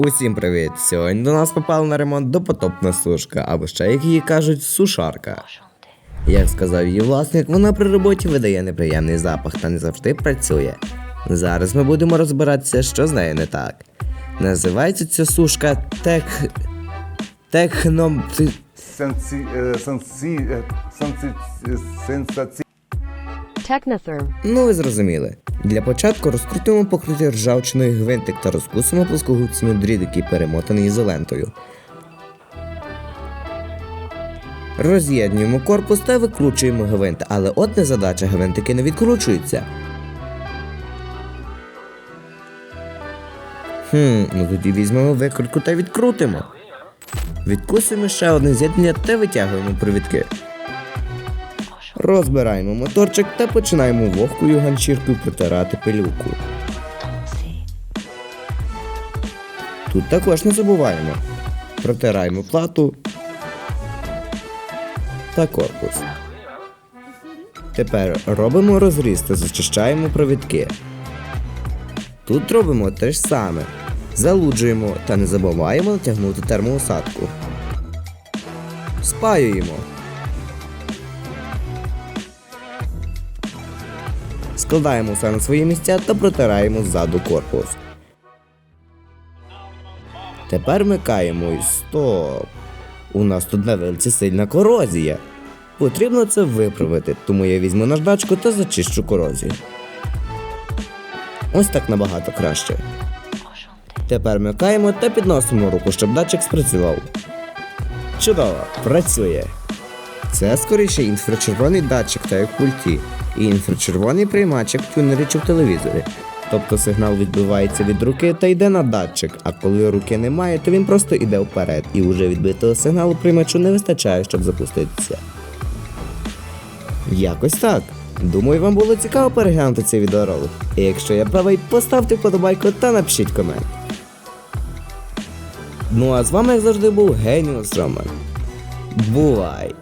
Усім привіт! Сьогодні до нас попала на ремонт допотопна сушка, або ще як її кажуть, сушарка. Як сказав її власник, вона при роботі видає неприємний запах та не завжди працює. Зараз ми будемо розбиратися, що з нею не так. Називається ця сушка тех. Техном. Сенсі... е, Сенсі... е, Сенсі... е, Сенсаці... Ну, ви зрозуміли. Для початку розкрутимо покритий ржавчиною гвинтик та розкусимо плоскогубцями дріт, який перемотаний ізолентою. Роз'єднуємо корпус та викручуємо гвинт, але от незадача гвинтики не відкручуються. Хм, ну тоді візьмемо викрутку та відкрутимо. Відкусуємо ще одне з'єднання та витягуємо провідки. Розбираємо моторчик та починаємо вогкою ганчіркою протирати пилюку. Тут також не забуваємо. Протираємо плату та корпус. Тепер робимо розріз та зачищаємо провідки. Тут робимо те ж саме. Залуджуємо та не забуваємо натягнути термоусадку. Спаюємо. Складаємо все на свої місця та протираємо ззаду корпус. Тепер микаємо і стоп. У нас тут на вилці сильна корозія. Потрібно це виправити, тому я візьму наждачку та зачищу корозію. Ось так набагато краще. Тепер микаємо та підносимо руку, щоб датчик спрацював. Чудово, працює. Це скоріше інфрачервоний датчик та як пульті, і інфрачервоний приймач як чи в телевізорі. Тобто сигнал відбивається від руки та йде на датчик, а коли руки немає, то він просто йде вперед, і уже відбитого сигналу приймачу не вистачає, щоб запуститися. Якось так. Думаю, вам було цікаво переглянути цей відеоролик. І якщо я правий, поставте вподобайку та напишіть комент. Ну а з вами, як завжди, був Геніус Роман. Бувай!